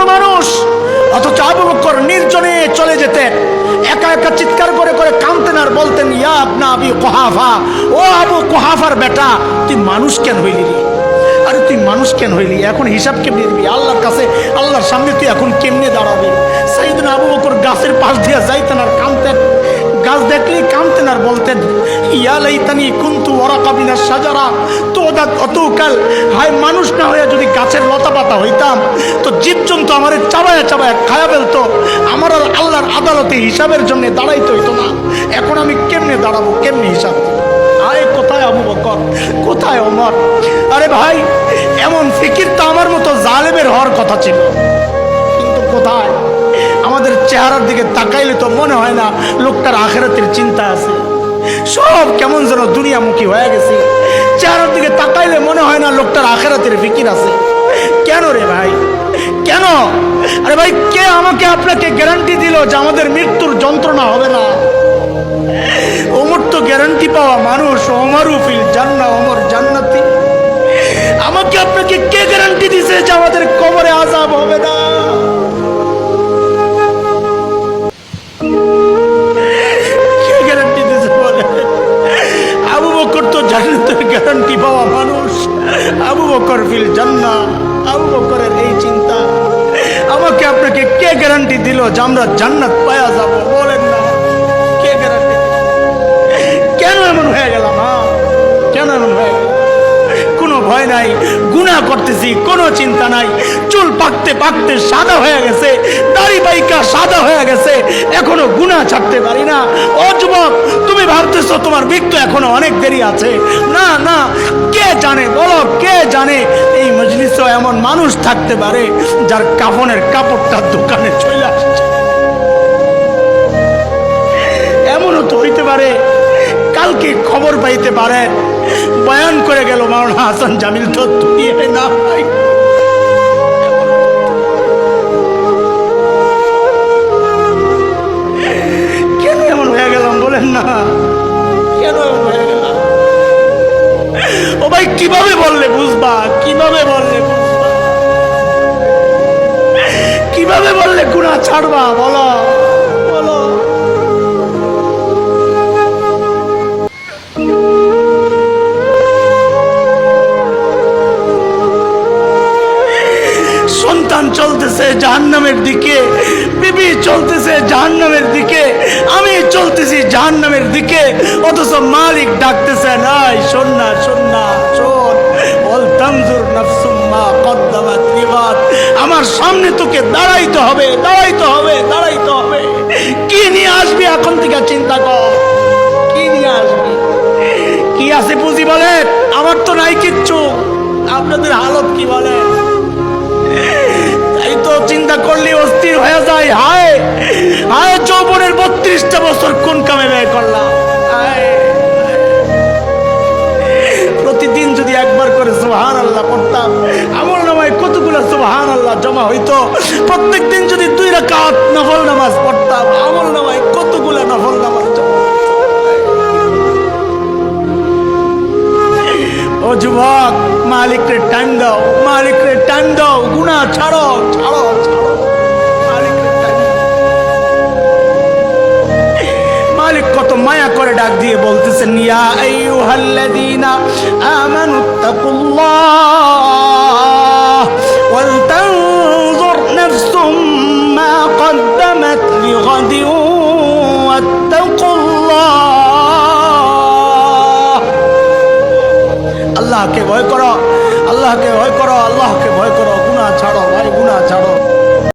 বড় মানুষ। অথচ আবু বকর নির্জনে চলে যেতেন। একা একা চিৎকার করে করে কাঁদতেন আর বলতেন, ইয়া আপনা আবি কোহাফা। ও আবু কোহাফার বেটা, তুই মানুষ কেন হইলি রে? আরে তুই মানুষ কেন হইলি? এখন হিসাব কেমনি দিবি? আল্লাহর কাছে, আল্লাহর সামনে তুই এখন কেমনে দাঁড়াবি? সাইদিন আবু বকর গাছের পাশ দিয়ে যাইতেন আর কামতেন গাছ দেখলেই কামতেন আর বলতেন, ইয়া লাইতানি কুন্তু ওরাকা বিনা সাজারা তো ওদা অতকাল হায় মানুষ না হয়ে যদি গাছের লতা পাতা হইতাম, তো জীবজন্তু আমার চাবায়া চাবায়া খায়া ফেলতো, আমার আর আল্লাহর আদালতে হিসাবের জন্য দাঁড়াইতে হইতো না। এখন আমি কেমনে দাঁড়াবো, কেমনে হিসাব? আয়, কোথায় আবু বকর? কোথায় ওমর? আরে ভাই, এমন ফিকির তো আমার মতো জালেমের হওয়ার কথা ছিল। কিন্তু কোথায়? চেহারার দিকে তাকাইলে তো মনে হয় না লোকটার আখেরাতের চিন্তা আছে। সব কেমন যেন দুনিয়ামুখী হয়ে গেছে। চেহারার দিকে তাকাইলে মনে হয় না লোকটার আখেরাতের ফিকির আছে। কেন রে ভাই? কেন? আরে ভাই, কে আমাকে আপনাকে গ্যারান্টি দিল যে আমাদের মৃত্যুর যন্ত্রণা হবে না? ওমর তো গ্যারান্টি পাওয়া মানুষ। ওমরও ফিল জান্না, ওমর জান্নাতি। আমাকে আপনাকে কে গ্যারান্টি দিছে যে আমাদের কবরে আজাব হবে না? আবু বকরের এই চিন্তা। আমাকে আপনাকে কে গ্যারান্টি দিল যে আমরা জান্নাত পায়া যাব? বলেন না। কে গ্যারান্টি কেন এমন হয়ে গেলাম হ্যাঁ? কেন এমন হয়ে কোনো ভয় নাই গুণা করতেছি, কোনো চিন্তা নাই। চুল পাকতে পাকতে সাদা হয়ে গেছে, দাড়ি বাইকা সাদা হয়ে গেছে, এখনও গুণা ছাড়তে পারি না। ও তুমি ভাবতেছো তোমার মৃত্যু এখনও অনেক দেরি আছে। না না, কে জানে, বলো, কে জানে এই মজলিসেও এমন মানুষ থাকতে পারে যার কাফনের কাপড়টা দোকানে চলে আসছে। এমনও তো হইতে পারে, কালকে খবর পাইতে পারে, বয়ান করে গেল মাওলানা হাসান জামিল তো না ভাই, কীভাবে বললে বুঝবা? কীভাবে বললে কীভাবে বললে গুণা ছাড়বা? বলো। সন্তান চলতেছে জাহান্নামের দিকে, বিবি চলতেছে জাহান্নামের দিকে, আমি চলতেছি জাহান্নামের দিকে, অথচ মালিক ডাকতেছে, নাই, শোন না শোন না। কদ্দামাত আমার সামনে তোকে দাঁড়াইতে হবে দাঁড়াইতে হবে দাঁড়াইতে হবে। কি নিয়ে আসবি এখন থেকে চিন্তা কর। কি নিয়ে আসবি? কি আছে পুঁজি বলেন? আমার তো নাই কিচ্ছু। আপনাদের হালত কি বলেন? তাই তো চিন্তা করলে অস্থির হয়ে যায় হায় হায় বত্রিশটা বছর কোন কামে ব্যয় করলাম। প্রতিদিন যদি একবার করে সুহান আল্লাহ পড়তাম জমা হইতো। প্রত্যেক দিন যদি দুই রাকাত নফল নামাজ পড়তাম, আমল নামায় কতগুলো নফল নামাজ ও যুবক, মালিকরে টান দাও, মালিকরে টান দাও গুণা ছাড়ো ছাড়ো। মালিক কত মায়া করে ডাক দিয়ে বলতেছেন, ইয়া আইয়ুহাল্লাযীনা আমানুত্তাকুল্লাহ ওয়াল আল্লাহকে ভয় করো আল্লাহকে ভয় করো আল্লাহকে ভয় করো গুণা ছাড়ো ভাই গুণা ছাড়ো।